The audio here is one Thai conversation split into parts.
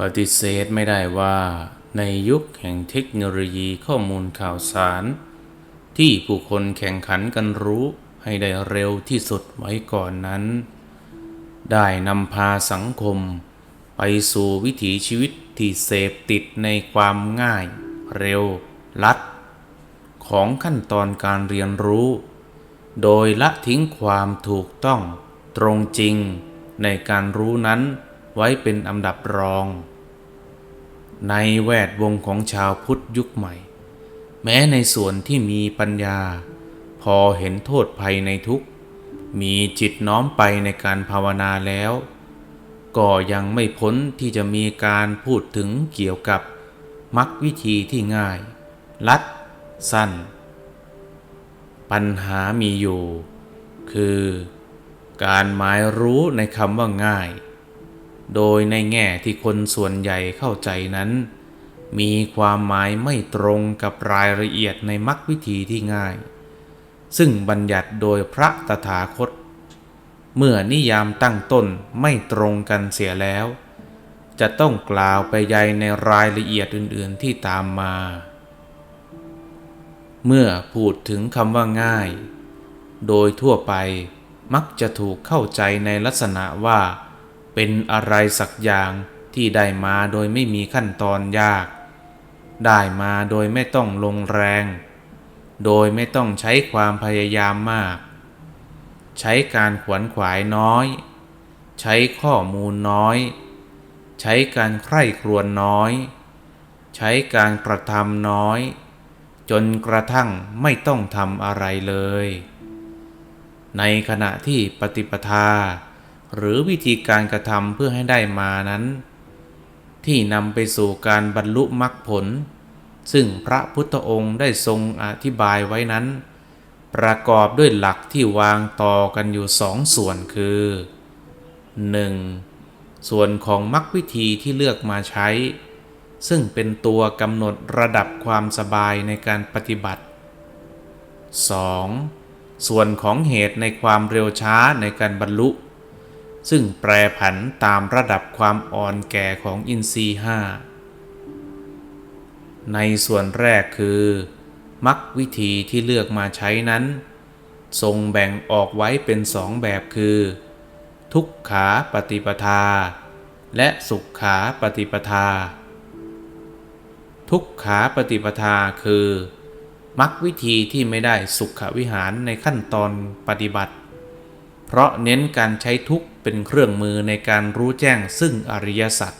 ปฏิเสธไม่ได้ว่าในยุคแห่งเทคโนโลยีข้อมูลข่าวสาร ที่ผู้คนแข่งขันกันรู้ให้ได้เร็วที่สุดไว้ก่อนนั้น ได้นำพาสังคม ไปสู่วิถีชีวิตที่เสพติดในความง่าย เร็ว ลัด ของขั้นตอนการเรียนรู้ โดยละทิ้งความถูกต้องตรงจริงในการรู้นั้น ไว้เป็นอันดับรอง ในแวดวงของชาวพุทธยุคใหม่ แม้ในส่วนที่มีปัญญา พอเห็นโทษภัยในทุกข์ มีจิตน้อมไปในการภาวนาแล้ว ก็ยังไม่พ้นที่จะมีการพูดถึงเกี่ยวกับมรรควิธีที่ง่าย ลัด สั้น ปัญหามีอยู่ คือ การหมายรู้ในคำว่าง่าย โดยในแง่ที่คนส่วนใหญ่เข้าใจนั้น มีความหมายไม่ตรงกับรายละเอียดในมรรควิธีที่ง่าย ซึ่งบัญญัติโดยพระตถาคต เมื่อนิยามตั้งต้นไม่ตรงกันเสียแล้ว จะต้องกล่าวไปใยในรายละเอียดอื่นๆที่ตามมา เมื่อพูดถึงคำว่าง่าย โดยทั่วไปมักจะถูกเข้าใจในลักษณะว่า เป็นอะไรสักอย่างที่ได้มาโดยไม่มีขั้นตอนยาก ได้มาโดยไม่ต้องลงแรง โดยไม่ต้องใช้ความพยายามมาก ใช้การขวนขวายน้อย ใช้ข้อมูลน้อย ใช้การใคร่ครวญน้อย ใช้การกระทำน้อย จนกระทั่งไม่ต้องทำอะไรเลย ในขณะที่ปฏิปทา หรือวิธีการกระทำเพื่อให้ได้มานั้น ที่นำไปสู่การบรรลุมรรคผล ซึ่งพระพุทธองค์ได้ทรงอธิบายไว้นั้น ประกอบด้วยหลักที่วางต่อกันอยู่สองส่วนคือ 1. ส่วนของมรรควิธีที่เลือกมาใช้ ซึ่งเป็นตัวกำหนดระดับความสบายในการปฏิบัติ 2. ส่วนของเหตุในความเร็วช้าในการบรรลุ ซึ่งแปรผันตามระดับความอ่อนแก่ของอินทรีย์ห้าในส่วนแรกคือมรรควิธีที่เลือกมาใช้นั้น ทรงแบ่งออกไว้เป็นสองแบบคือ ทุกขาปฏิปทา และสุขขาปฏิปทา ทุกขาปฏิปทาคือมรรควิธีที่ไม่ได้สุขวิหารในขั้นตอนปฏิบัติ เพราะเน้นการใช้ทุกข์เป็นเครื่องมือในการรู้แจ้งซึ่งอริยสัจ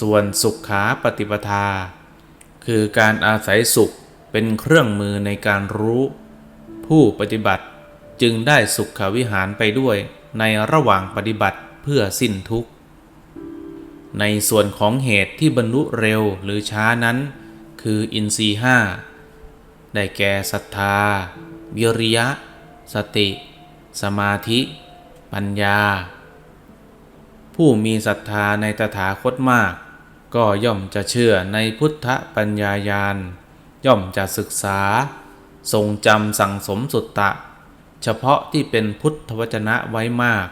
ส่วนสุขขาปฏิปทา คือการอาศัยสุขเป็นเครื่องมือในการรู้ ผู้ปฏิบัติจึงได้สุขวิหารไปด้วยในระหว่างปฏิบัติเพื่อสิ้นทุกข์ ในส่วนของเหตุที่บรรลุเร็วหรือช้านั้น คืออินทรีห้าได้แก่ศรัทธาวิริยะ สติ สมาธิ ปัญญา ผู้มีศรัทธาในตถาคตมาก ก็ย่อมจะเชื่อในพุทธปัญญายาณย่อมจะศึกษา ทรงจำสั่งสมสุตตะ เฉพาะที่เป็นพุทธวจนะไว้มาก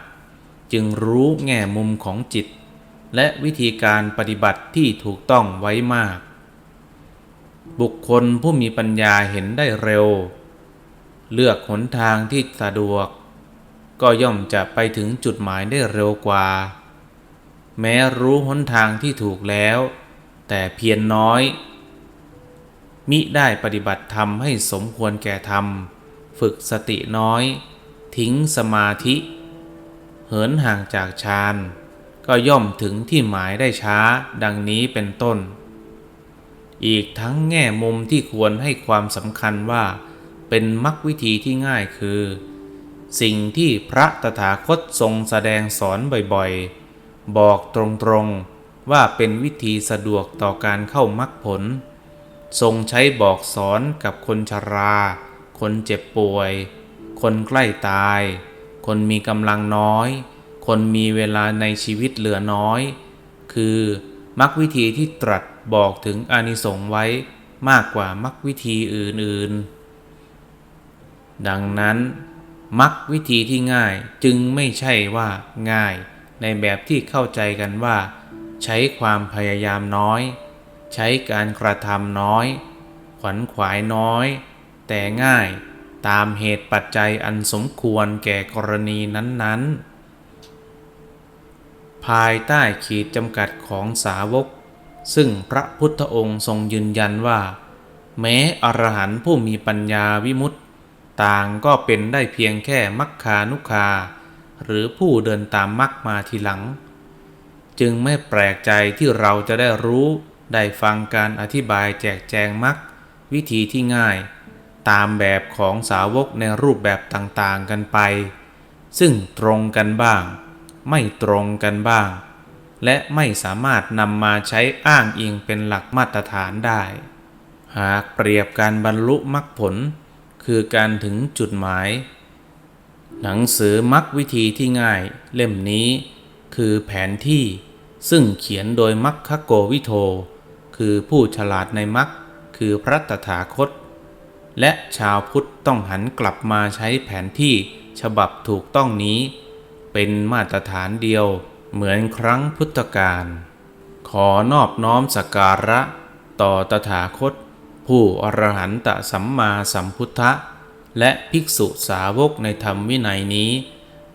จึงรู้แง่มุมของจิต และวิธีการปฏิบัติที่ถูกต้องไว้มาก บุคคลผู้มีปัญญาเห็นได้เร็ว เลือกหนทางที่สะดวก ก็ย่อมจะไปถึงจุดหมายได้เร็วกว่า แม้รู้หนทางที่ถูกแล้ว แต่เพียรนน้อย มิได้ปฏิบัติธรรมให้สมควรแก่ธรรม ฝึกสติน้อย ทิ้งสมาธิ เหินห่างจากฌานก็ย่อมถึงที่หมายได้ช้าดังนี้เป็นต้น อีกทั้งแง่มุมที่ควรให้ความสำคัญว่า เป็นมรรควิธีที่ง่ายคือ สิ่งที่พระตถาคตทรงแสดงสอนบ่อยๆ บอกตรงๆว่าเป็นวิธีสะดวกต่อการเข้ามรรคผล ทรงใช้บอกสอนกับคนชรา คนเจ็บป่วย คนใกล้ตาย คนมีกำลังน้อย คนมีเวลาในชีวิตเหลือน้อย คือมรรควิธีที่ตรัสบอกถึงอานิสงส์ไว้มากกว่ามรรควิธีอื่นๆ ดังนั้น มรรควิธีที่ง่ายจึงไม่ใช่ว่าง่าย ในแบบที่เข้าใจกันว่า ใช้ความพยายามน้อย ใช้การกระทำน้อย ขวัญขวายน้อย แต่ง่ายตามเหตุปัจจัยอันสมควรแก่กรณีนั้นๆ ภายใต้ขีดจำกัดของสาวก ซึ่งพระพุทธองค์ทรงยืนยันว่า แม้อรหันต์ผู้มีปัญญาวิมุตติ ต่างก็เป็นได้เพียงแค่มัคคานุคา หรือผู้เดินตามมัคมาทีหลัง จึงไม่แปลกใจที่เราจะได้รู้ได้ฟังการอธิบายแจกแจงมัควิธีที่ง่าย ตามแบบของสาวกในรูปแบบต่างๆกันไป ซึ่งตรงกันบ้าง ไม่ตรงกันบ้าง และไม่สามารถนำมาใช้อ้างอิงเป็นหลักมาตรฐานได้ หากเปรียบการบรรลุมรรคผล คือการถึงจุดหมาย หนังสือมรรควิธีที่ง่ายเล่มนี้คือแผนที่ซึ่งเขียนโดยมัคคโกวิโท คือผู้ฉลาดในมรรคคือพระตถาคต และชาวพุทธต้องหันกลับมาใช้แผนที่ฉบับถูกต้องนี้ เป็นมาตรฐานเดียวเหมือนครั้งพุทธกาลขอนอบน้อมสักการะต่อตถาคต ผู้อรหันตสัมมาสัมพุทธะ และภิกษุสาวกในธรรมวินัยนี้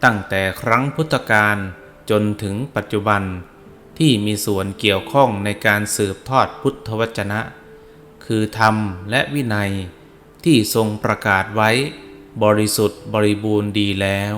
ตั้งแต่ครั้งพุทธกาลจนถึงปัจจุบัน ที่มีส่วนเกี่ยวข้องในการสืบทอดพุทธวจนะ คือธรรมและวินัย ที่ทรงประกาศไว้ บริสุทธิ์บริบูรณ์ดีแล้ว